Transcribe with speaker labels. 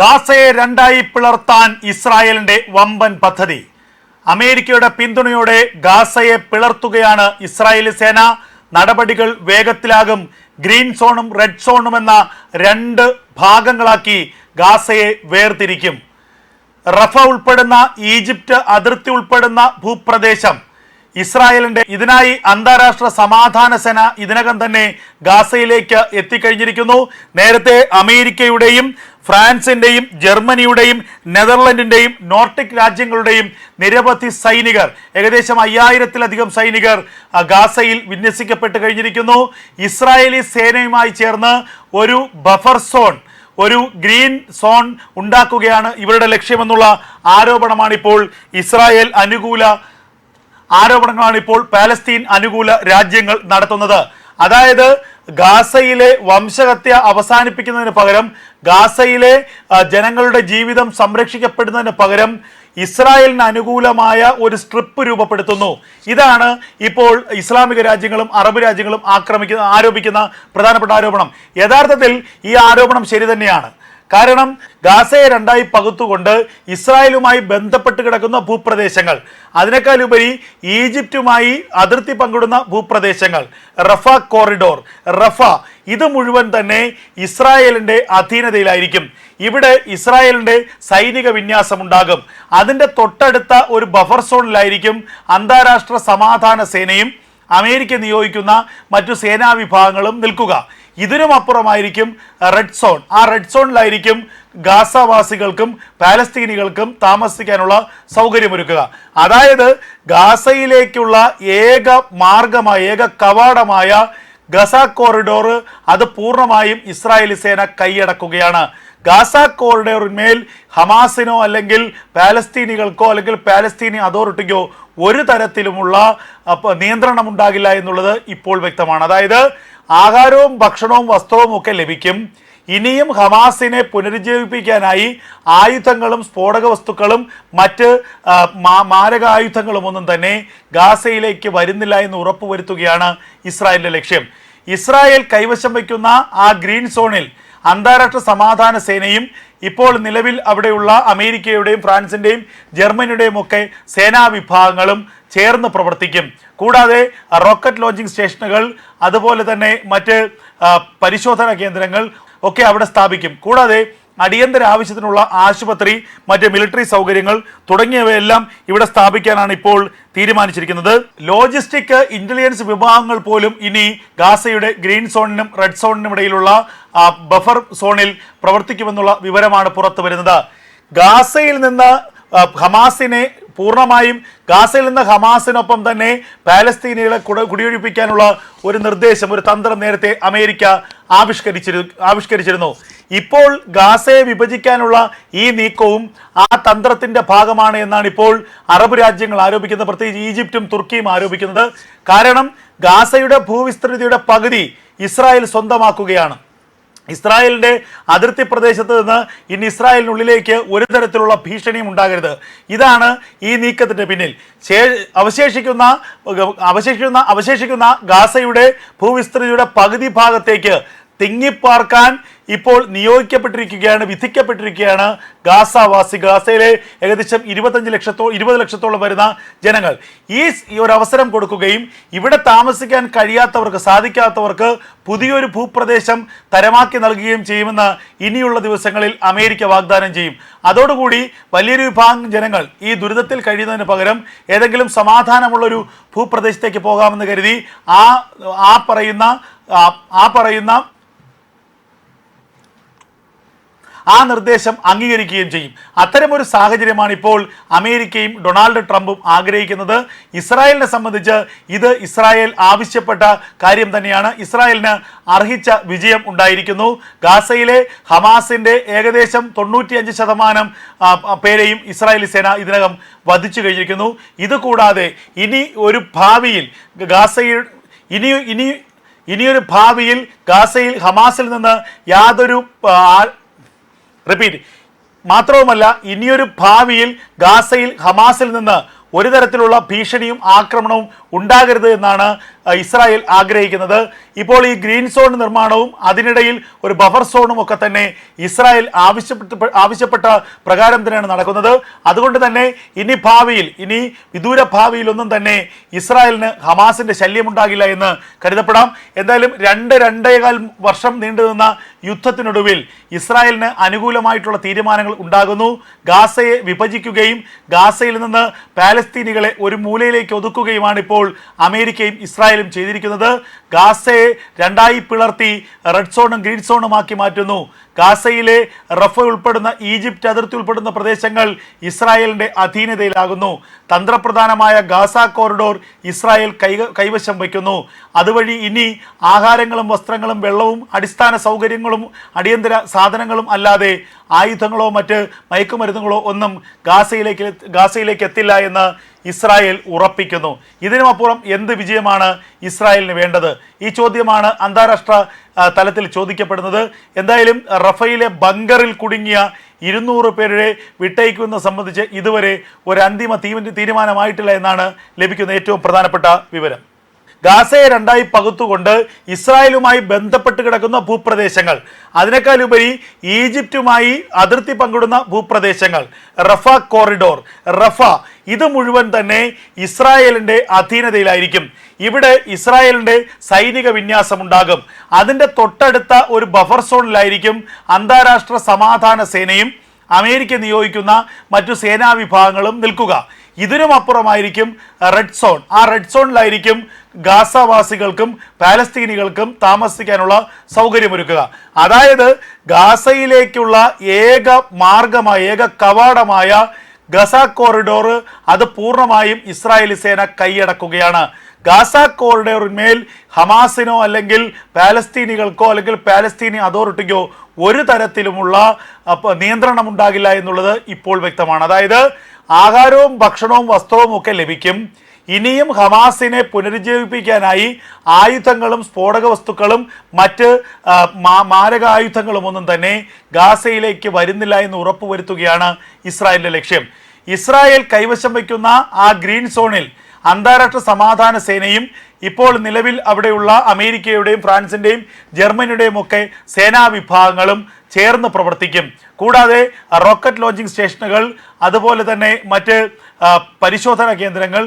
Speaker 1: ഗാസയെ രണ്ടായി പിളർത്താൻ ഇസ്രായേലിന്റെ വമ്പൻ പദ്ധതി. അമേരിക്കയുടെ പിന്തുണയോടെ ഗാസയെ പിളർത്തുകയാണ് ഇസ്രായേലി സേന. നടപടികൾ വേഗത്തിലാകും. ഗ്രീൻ സോണും റെഡ് സോണും എന്ന രണ്ട് ഭാഗങ്ങളാക്കി ഗാസയെ വേർതിരിക്കും. റഫ ഉൾപ്പെടുന്ന ഈജിപ്റ്റ് അതിർത്തി ഉൾപ്പെടുന്ന ഭൂപ്രദേശം. ഇസ്രായേലിന്റെ ഇതിനായി അന്താരാഷ്ട്ര സമാധാന സേന ഇതിനകം തന്നെ ഗാസയിലേക്ക് എത്തിക്കഴിഞ്ഞിരിക്കുന്നു. നേരത്തെ അമേരിക്കയുടെയും ഫ്രാൻസിന്റെയും ജർമ്മനിയുടെയും നെതർലൻഡിന്റെയും നോർട്ടിക് രാജ്യങ്ങളുടെയും നിരവധി സൈനികർ ഏകദേശം അയ്യായിരത്തിലധികം സൈനികർ ഗാസയിൽ വിന്യസിക്കപ്പെട്ട് കഴിഞ്ഞിരിക്കുന്നു. ഇസ്രായേലി സേനയുമായി ചേർന്ന് ഒരു ബഫർ സോൺ ഒരു ഗ്രീൻ സോൺ ഉണ്ടാക്കുകയാണ് ഇവരുടെ ലക്ഷ്യമെന്നുള്ള ആരോപണമാണ് ഇപ്പോൾ ഇസ്രായേൽ അനുകൂല ആരോപണങ്ങളാണ് ഇപ്പോൾ പാലസ്തീൻ അനുകൂല രാജ്യങ്ങൾ നടത്തുന്നത്. അതായത് ഗാസയിലെ വംശഹത്യ അവസാനിപ്പിക്കുന്നതിന് പകരം ഗാസയിലെ ജനങ്ങളുടെ ജീവിതം സംരക്ഷിക്കപ്പെടുന്നതിന് പകരം ഇസ്രായേലിന് അനുകൂലമായ ഒരു സ്ട്രിപ്പ് രൂപപ്പെടുത്തുന്നു. ഇതാണ് ഇപ്പോൾ ഇസ്ലാമിക രാജ്യങ്ങളും അറബ് രാജ്യങ്ങളും ആക്രമിക്കുന്ന ആരോപിക്കുന്ന പ്രധാനപ്പെട്ട ആരോപണം. യഥാർത്ഥത്തിൽ ഈ ആരോപണം ശരി തന്നെയാണ്. കാരണം ഗാസയെ രണ്ടായി പകുത്തുകൊണ്ട് ഇസ്രായേലുമായി ബന്ധപ്പെട്ട് കിടക്കുന്ന ഭൂപ്രദേശങ്ങൾ. അതിനേക്കാളുപരി ഈജിപ്റ്റുമായി അതിർത്തി പങ്കിടുന്ന ഭൂപ്രദേശങ്ങൾ. റഫ കോറിഡോർ. റഫ ഇത് മുഴുവൻ തന്നെ ഇസ്രായേലിന്റെ അധീനതയിലായിരിക്കും. ഇവിടെ ഇസ്രായേലിന്റെ സൈനിക വിന്യാസം ഉണ്ടാകും. അതിന്റെ തൊട്ടടുത്ത ഒരു ബഫർ സോണിലായിരിക്കും അന്താരാഷ്ട്ര സമാധാന സേനയും അമേരിക്ക നിയോഗിക്കുന്ന മറ്റു സേനാ വിഭാഗങ്ങളും നിൽക്കുക. ഇതിനും അപ്പുറമായിരിക്കും റെഡ് സോൺ ആ റെഡ് സോണിലായിരിക്കും ഗാസവാസികൾക്കും പാലസ്തീനികൾക്കും താമസിക്കാനുള്ള സൗകര്യമൊരുക്കുക. അതായത് ഗാസയിലേക്കുള്ള ഏക മാർഗമായ ഏക കവാടമായ ഗസ കോറിഡോർ അത് പൂർണമായും ഇസ്രായേലി സേന കൈയടക്കുകയാണ്. ഗാസ കോറിഡോറിന്മേൽ ഹമാസിനോ അല്ലെങ്കിൽ പാലസ്തീനികൾക്കോ അല്ലെങ്കിൽ പാലസ്തീനി അതോറിറ്റിക്കോ ഒരു തരത്തിലുമുള്ള നിയന്ത്രണം ഉണ്ടാകില്ല എന്നുള്ളത് ഇപ്പോൾ വ്യക്തമാണ്. അതായത് ആഹാരവും ഭക്ഷണവും വസ്ത്രവും ഒക്കെ ലഭിക്കും. ഇനിയും ഹമാസിനെ പുനരുജ്ജീവിപ്പിക്കാനായി ആയുധങ്ങളും സ്ഫോടക വസ്തുക്കളും മറ്റ് മാരകായുധങ്ങളും ഒന്നും തന്നെ ഗാസയിലേക്ക് വരുന്നില്ല എന്ന് ഉറപ്പുവരുത്തുകയാണ് ഇസ്രായേലിന്റെ ലക്ഷ്യം. ഇസ്രായേൽ കൈവശം വയ്ക്കുന്ന ആ ഗ്രീൻ സോണിൽ അന്താരാഷ്ട്ര സമാധാന സേനയും ഇപ്പോൾ നിലവിൽ അവിടെയുള്ള അമേരിക്കയുടെയും ഫ്രാൻസിന്റെയും ജർമ്മനിയുടെയും ഒക്കെ സേനാ വിഭാഗങ്ങളും ചേർന്ന് പ്രവർത്തിക്കും. കൂടാതെ റോക്കറ്റ് ലോഞ്ചിങ് സ്റ്റേഷനുകൾ അതുപോലെ തന്നെ മറ്റ് പരിശോധനാ കേന്ദ്രങ്ങൾ ഒക്കെ അവിടെ സ്ഥാപിക്കും. കൂടാതെ അടിയന്തര ആവശ്യത്തിനുള്ള ആശുപത്രി മറ്റ് മിലിറ്ററി സൗകര്യങ്ങൾ തുടങ്ങിയവയെല്ലാം ഇവിടെ സ്ഥാപിക്കാനാണ് ഇപ്പോൾ തീരുമാനിച്ചിരിക്കുന്നത്. ലോജിസ്റ്റിക് ഇന്റലിജൻസ് വിഭാഗങ്ങൾ പോലും ഇനി ഗാസയുടെ ഗ്രീൻ സോണിനും റെഡ് സോണിനും ഇടയിലുള്ള ബഫർ സോണിൽ പ്രവർത്തിക്കുമെന്നുള്ള വിവരമാണ് പുറത്തു വരുന്നത്. ഗാസയിൽ നിന്ന് ഹമാസിനെ പൂർണമായും ഗാസയിൽ നിന്ന് ഹമാസിനൊപ്പം തന്നെ പാലസ്തീനികളെ കുട- കുടിയൊഴിപ്പിക്കാനുള്ള ഒരു നിർദ്ദേശം ഒരു തന്ത്രം നേരത്തെ അമേരിക്ക ആവിഷ്കരിച്ചിരു ആവിഷ്കരിച്ചിരുന്നു. ഇപ്പോൾ ഗാസയെ വിഭജിക്കാനുള്ള ഈ നീക്കവും ആ തന്ത്രത്തിന്റെ ഭാഗമാണ് എന്നാണ് ഇപ്പോൾ അറബ് രാജ്യങ്ങൾ ആരോപിക്കുന്നത്. പ്രത്യേകിച്ച് ഈജിപ്തും തുർക്കിയും ആരോപിക്കുന്നത്. കാരണം ഗാസയുടെ ഭൂവിസ്തൃതിയുടെ പകുതി ഇസ്രായേൽ സ്വന്തമാക്കുകയാണ്. ഇസ്രായേലിന്റെ അതിർത്തി പ്രദേശത്ത് നിന്ന് ഇനി ഇസ്രായേലിനുള്ളിലേക്ക് ഒരു തരത്തിലുള്ള ഭീഷണിയും ഉണ്ടാകരുത്. ഇതാണ് ഈ നീക്കത്തിന്റെ പിന്നിൽ. അവശേഷിക്കുന്ന അവശേഷിക്കുന്ന അവശേഷിക്കുന്ന ഗാസയുടെ ഭൂവിസ്തൃതിയുടെ പകുതി ഭാഗത്തേക്ക് തിങ്ങിപ്പാർക്കാൻ ഇപ്പോൾ നിയോഗിക്കപ്പെട്ടിരിക്കുകയാണ് വിധിക്കപ്പെട്ടിരിക്കുകയാണ് ഗാസാവാസി. ഗാസയിലെ ഏകദേശം ഇരുപത്തഞ്ച് ലക്ഷത്തോ ഇരുപത് ലക്ഷത്തോളം വരുന്ന ജനങ്ങൾ. ഈ ഒരു അവസരം കൊടുക്കുകയും ഇവിടെ താമസിക്കാൻ കഴിയാത്തവർക്ക് സാധിക്കാത്തവർക്ക് പുതിയൊരു ഭൂപ്രദേശം തരമാക്കി നൽകുകയും ചെയ്യുമെന്ന് ഇനിയുള്ള ദിവസങ്ങളിൽ അമേരിക്ക വാഗ്ദാനം ചെയ്യും. അതോടുകൂടി വലിയൊരു വിഭാഗം ജനങ്ങൾ ഈ ദുരിതത്തിൽ കഴിയുന്നതിന് പകരം ഏതെങ്കിലും സമാധാനമുള്ളൊരു ഭൂപ്രദേശത്തേക്ക് പോകാമെന്ന് കരുതി ആ ആ പറയുന്ന ആ- പറയുന്ന ആ നിർദ്ദേശം അംഗീകരിക്കുകയും ചെയ്യും. അത്തരമൊരു സാഹചര്യമാണ് ഇപ്പോൾ അമേരിക്കയും ഡൊണാൾഡ് ട്രംപും ആഗ്രഹിക്കുന്നത്. ഇസ്രായേലിനെ സംബന്ധിച്ച് ഇത് ഇസ്രായേൽ ആവശ്യപ്പെട്ട കാര്യം തന്നെയാണ്. ഇസ്രായേലിന് അർഹിച്ച വിജയം ഉണ്ടായിരിക്കുന്നു. ഗാസയിലെ ഹമാസിന്റെ ഏകദേശം തൊണ്ണൂറ്റിയഞ്ച് ശതമാനം പേരെയും ഇസ്രായേലി സേന ഇതിനകം വധിച്ചു കഴിഞ്ഞിരിക്കുന്നു. ഇതുകൂടാതെ ഇനി ഒരു ഭാവിയിൽ ഗാസയിൽ ഇനി ഇനി ഇനിയൊരു ഭാവിയിൽ ഗാസയിൽ ഹമാസിൽ നിന്ന് യാതൊരു റിപ്പീറ്റ് മാത്രവുമല്ല ഇനിയൊരു ഭാവിയിൽ ഗാസയിൽ ഹമാസിൽ നിന്ന് ഒരു തരത്തിലുള്ള ഭീഷണിയും ആക്രമണവും ഉണ്ടാകരുത് എന്നാണ് ഇസ്രായേൽ ആഗ്രഹിക്കുന്നത്. ഇപ്പോൾ ഈ ഗ്രീൻ സോൺ നിർമ്മാണവും അതിനിടയിൽ ഒരു ബഫർ സോണും ഒക്കെ തന്നെ ഇസ്രായേൽ ആവശ്യപ്പെട്ട ആവശ്യപ്പെട്ട പ്രകാരം തന്നെയാണ് നടക്കുന്നത്. അതുകൊണ്ട് തന്നെ ഇനി ഭാവിയിൽ ഇനി വിദൂര ഭാവിയിലൊന്നും തന്നെ ഇസ്രായേലിന് ഹമാസിന്റെ ശല്യമുണ്ടാകില്ല എന്ന് കരുതപ്പെടാം. എന്തായാലും രണ്ട് രണ്ടേകാൽ വർഷം നീണ്ടുനിന്ന യുദ്ധത്തിനൊടുവിൽ ഇസ്രായേലിന് അനുകൂലമായിട്ടുള്ള തീരുമാനങ്ങൾ ഉണ്ടാകുന്നു. ഗാസയെ വിഭജിക്കുകയും ഗാസയിൽ നിന്ന് പാലസ്തീനികളെ ഒരു മൂലയിലേക്ക് ഒതുക്കുകയുമാണ് ഇപ്പോൾ അമേരിക്കയും ഇസ്രായേലും ചെയ്തിരിക്കുന്നത്. ഗാസയെ രണ്ടായി പിളർത്തി റെഡ് സോണും ഗ്രീൻ സോണുമാക്കി മാറ്റുന്നു. ഗാസയിലെ റഫ ഉൾപ്പെടുന്ന ഈജിപ്റ്റ് അതിർത്തി ഉൾപ്പെടുന്ന പ്രദേശങ്ങൾ ഇസ്രായേലിന്റെ അധീനതയിലാകുന്നു. തന്ത്രപ്രധാനമായ ഗാസ കോറിഡോർ ഇസ്രായേൽ കൈ കൈവശം വയ്ക്കുന്നു. അതുവഴി ഇനി ആഹാരങ്ങളും വസ്ത്രങ്ങളും വെള്ളവും അടിസ്ഥാന സൗകര്യങ്ങളും അടിയന്തര സാധനങ്ങളും അല്ലാതെ ആയുധങ്ങളോ മറ്റ് മയക്കുമരുന്നുകളോ ഒന്നും ഗാസയിലേക്ക് ഗാസയിലേക്ക് എത്തില്ല എന്ന് ഇസ്രായേൽ ഉറപ്പിക്കുന്നു. ഇതിനുമപ്പുറം എന്ത് വിജയമാണ് ഇസ്രായേലിന് വേണ്ടത്? ഈ ചോദ്യമാണ് അന്താരാഷ്ട്ര തലത്തിൽ ചോദിക്കപ്പെടുന്നത്. എന്തായാലും റഫയിലെ ബങ്കറിൽ കുടുങ്ങിയ ഇരുന്നൂറ് പേരെ വിട്ടയക്കുന്നത് സംബന്ധിച്ച് ഇതുവരെ ഒരു അന്തിമ തീരുമാനമായിട്ടില്ല എന്നാണ് ലഭിക്കുന്ന ഏറ്റവും പ്രധാനപ്പെട്ട വിവരം. ഗാസയെ രണ്ടായി പകുത്തുകൊണ്ട് ഇസ്രായേലുമായി ബന്ധപ്പെട്ട് കിടക്കുന്ന ഭൂപ്രദേശങ്ങൾ. അതിനേക്കാളുപരി ഈജിപ്റ്റുമായി അതിർത്തി പങ്കിടുന്ന ഭൂപ്രദേശങ്ങൾ. റഫ കോറിഡോർ. റഫ ഇത് മുഴുവൻ തന്നെ ഇസ്രായേലിന്റെ അധീനതയിലായിരിക്കും. ഇവിടെ ഇസ്രായേലിന്റെ സൈനിക വിന്യാസം ഉണ്ടാകും. അതിന്റെ തൊട്ടടുത്ത ഒരു ബഫർ സോണിലായിരിക്കും അന്താരാഷ്ട്ര സമാധാന സേനയും അമേരിക്ക നിയോഗിക്കുന്ന മറ്റു സേനാ വിഭാഗങ്ങളും നിൽക്കുക. ഇതിനും അപ്പുറമായിരിക്കും റെഡ് സോൺ ആ റെഡ് സോണിലായിരിക്കും ഗാസവാസികൾക്കും പാലസ്തീനികൾക്കും താമസിക്കാനുള്ള സൗകര്യമൊരുക്കുക. അതായത് ഗാസയിലേക്കുള്ള ഏക മാർഗമായ ഏക കവാടമായ ഗസ കോറിഡോർ അത് പൂർണമായും ഇസ്രായേലി സേന കൈയടക്കുകയാണ്. ഗാസ കോറിഡോറിന്മേൽ ഹമാസിനോ അല്ലെങ്കിൽ പാലസ്തീനികൾക്കോ അല്ലെങ്കിൽ പാലസ്തീനി അതോറിറ്റിക്കോ ഒരു തരത്തിലുമുള്ള നിയന്ത്രണം ഉണ്ടാകില്ല എന്നുള്ളത് ഇപ്പോൾ വ്യക്തമാണ്. അതായത് ആഹാരവും ഭക്ഷണവും വസ്ത്രവും ഒക്കെ ലഭിക്കും. ഇനിയും ഹമാസിനെ പുനരുജ്ജീവിപ്പിക്കാനായി ആയുധങ്ങളും സ്ഫോടക വസ്തുക്കളും മറ്റ് മാരകായുധങ്ങളും ഒന്നും തന്നെ ഗാസയിലേക്ക് വരുന്നില്ല എന്ന് ഉറപ്പുവരുത്തുകയാണ് ഇസ്രായേലിന്റെ ലക്ഷ്യം. ഇസ്രായേൽ കൈവശം വയ്ക്കുന്ന ആ ഗ്രീൻ സോണിൽ അന്താരാഷ്ട്ര സമാധാന സേനയും ഇപ്പോൾ നിലവിൽ അവിടെയുള്ള അമേരിക്കയുടെയും ഫ്രാൻസിന്റെയും ജർമ്മനിയുടെയും ഒക്കെ സേനാ വിഭാഗങ്ങളും ചേർന്ന് പ്രവർത്തിക്കും. കൂടാതെ റോക്കറ്റ് ലോഞ്ചിങ് സ്റ്റേഷനുകൾ അതുപോലെ തന്നെ മറ്റ് പരിശോധന കേന്ദ്രങ്ങൾ